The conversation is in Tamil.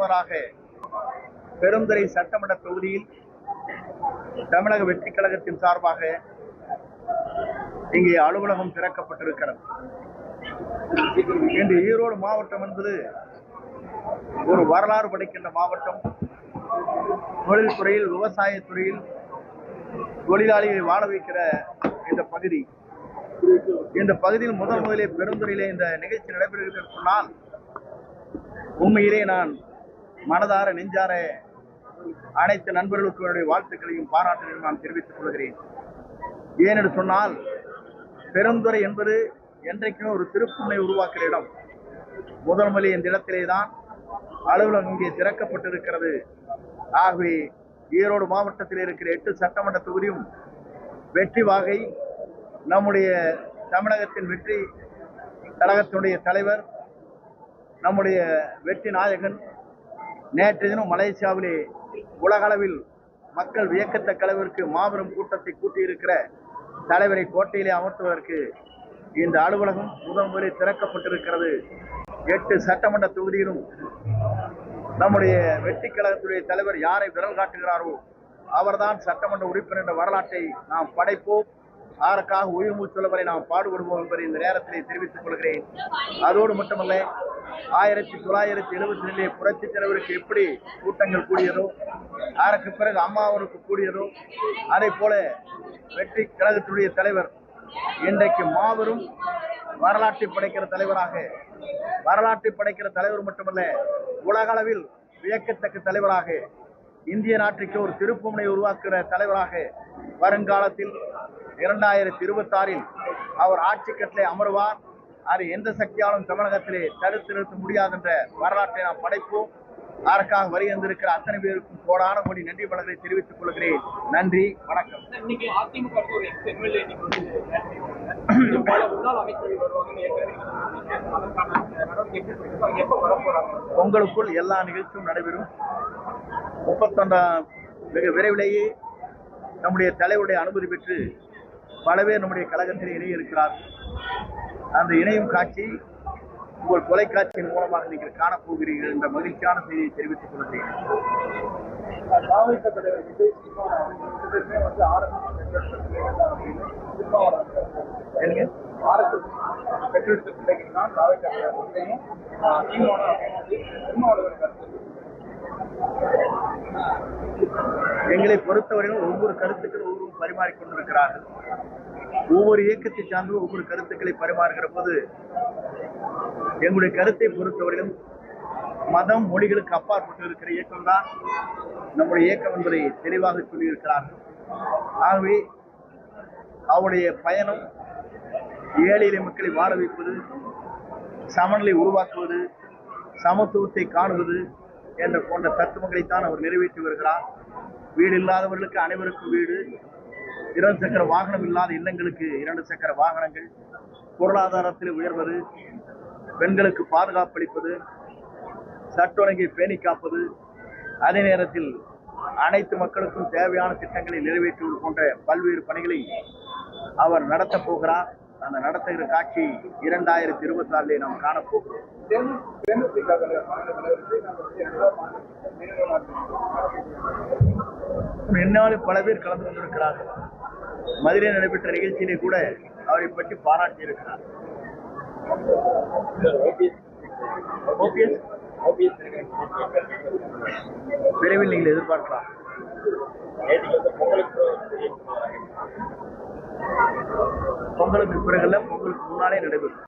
முதல் பெருந்துறை சட்டமன்ற தொகுதியில் தமிழக வெற்றி கழகத்தின் சார்பாக இங்கே அலுவலகம் திறக்கப்பட்டிருக்கிறது. இன்று ஈரோடு மாவட்டம் என்பது ஒரு வரலாறு படைக்கின்ற மாவட்டம். தொழில்துறையில் விவசாயத்துறையில் தொழிலாளிகளை வாழ வைக்கிற இந்த பகுதி. இந்த பகுதியில் முதல் முதலே பெருந்துறையிலே இந்த நிகழ்ச்சி நடைபெறுகிறது என்று சொன்னால் உண்மையிலே நான் மனதார நெஞ்சார அனைத்து நண்பர்களுக்கு என்னுடைய வாழ்த்துக்களையும் பாராட்டுகளையும் நான் தெரிவித்துக் கொள்கிறேன். ஏனென்று சொன்னால் பெருந்துறை என்பது என்றைக்குமே ஒரு திருப்புமை உருவாக்குற இடம். முதல் முதலே இந்த இடத்திலே தான் அலுவலகம் இங்கே திறக்கப்பட்டிருக்கிறது. ஆகவே ஈரோடு மாவட்டத்தில் இருக்கிற எட்டு சட்டமன்ற தொகுதியும் வெற்றி வாகை நம்முடைய தமிழகத்தின் வெற்றி கழகத்தினுடைய தலைவர் நம்முடைய வெற்றி நாயகன் நேற்று தினம் மலேசியாவிலே உலகளவில் மக்கள் வியக்கத்தக்க அளவிற்கு மாபெரும் கூட்டத்தை கூட்டியிருக்கிற தலைவரை கோட்டையிலே அமர்த்துவதற்கு இந்த அலுவலகம் முதல் முறை திறக்கப்பட்டிருக்கிறது. எட்டு சட்டமன்ற தொகுதியிலும் நம்முடைய வெற்றி கழகத்துடைய தலைவர் யாரை விரல் காட்டுகிறாரோ அவர்தான் சட்டமன்ற உறுப்பினர் என்ற வரலாற்றை நாம் படைப்போம். அதற்காக உயிர் மூச்சுள்ளவரை நாம் பாடுபடுவோம் என்பதை இந்த நேரத்திலே தெரிவித்துக் கொள்கிறேன். அதோடு மட்டுமல்ல ஆயிரத்தி தொள்ளாயிரத்தி எழுபத்தி ரெண்டு புரட்சி தலைவருக்கு எப்படி கூட்டங்கள் கூடியதோ அதற்கு பிறகு அம்மா அவருக்கு கூடியதோ அதே போல வெற்றி கழகத்துடைய தலைவர் இன்றைக்கு மாபெரும் வரலாற்றை படைக்கிற தலைவராக வரலாற்றை படைக்கிற தலைவர் மட்டுமல்ல உலகளவில் வியக்கத்தக்க தலைவராக இந்திய நாட்டுக்கு ஒரு திருப்புமுனை உருவாக்குகிற தலைவராக வருங்காலத்தில் இரண்டாயிரத்தி இருபத்தாறில் அவர் ஆட்சி கட்டளை அமர்வார். அது எந்த சக்தியாலும் தமிழகத்திலே தடுத்து நிறுத்த முடியாது என்ற வரலாற்றை நாம் படைப்போம். அதற்காக வருகின்றிருக்கிற அத்தனை பேருக்கும் கோடான கோடி நன்றி வளர்களை தெரிவித்துக் கொள்கிறேன். நன்றி வணக்கம். உங்களுக்குள் எல்லா நிகழ்ச்சியும் நடைபெறும். முப்பத்தொன்றாம் மிக விரைவிலேயே நம்முடைய தலைவருடைய அனுமதி பெற்று பல பேர் நம்முடைய கழகத்தில் இணைய இருக்கிறார் அந்த இணையும் காட்சி உங்கள் தொலைக்காட்சியின் மூலமாக நீங்கள் காணப்போகிறீர்கள் என்ற மகிழ்ச்சியான செய்தியை தெரிவித்துக் கொள்கிறேன். பிள்ளைகள் தான் எங்களை பொறுத்தவரையிலும் ஒவ்வொரு கருத்துக்கள் ஒவ்வொரு பரிமாறிக்கொண்டிருக்கிறார்கள். ஒவ்வொரு இயக்கத்தை சார்ந்தும் ஒவ்வொரு கருத்துக்களை பரிமாறுகிற போது எங்களுடைய கருத்தை பொறுத்தவரையிலும் மதம் மொழிகளுக்கு அப்பாற்பட்டு இருக்கிற இயக்கம் தான் நம்முடைய இயக்கம் என்பதை தெளிவாக சொல்லியிருக்கிறார்கள். ஆகவே அவருடைய பயணம் ஏழை எளிய மக்களை வாழ வைப்பது சமநிலை உருவாக்குவது சமத்துவத்தை காணுவது என்ற போன்ற தத்துவங்களைத்தான் அவர் நிறைவேற்றி வருகிறார். வீடு இல்லாதவர்களுக்கு அனைவருக்கும் வீடு இரண்டு சக்கர வாகனம் இல்லாத இல்லங்களுக்கு இரண்டு சக்கர வாகனங்கள். பொருளாதாரத்தில் உயர்வது பெண்களுக்கு பாதுகாப்பளிப்பது சட்ட பேணி காப்பது அதே நேரத்தில் அனைத்து மக்களுக்கும் தேவையான திட்டங்களை நிறைவேற்றுவது போன்ற பல்வேறு பணிகளை அவர் நடத்தப் போகிறார். அந்த நடத்துகிற காட்சி இரண்டாயிரத்தி இருபத்தி ஆறிலே நாம் காணப்போகிறோம். என்னாலும் பல பேர் கலந்து கொண்டிருக்கிறார்கள். மதுரையில் நடைபெற்ற நிகழ்ச்சியிலே கூட அவரை பற்றி பாராட்டி இருக்கிறார் விரைவில் நீங்கள் எதிர்பார்க்கலாம். பொங்கலுக்கு பிறகுல பொங்கலுக்கு முன்னாலே நடைபெறும்.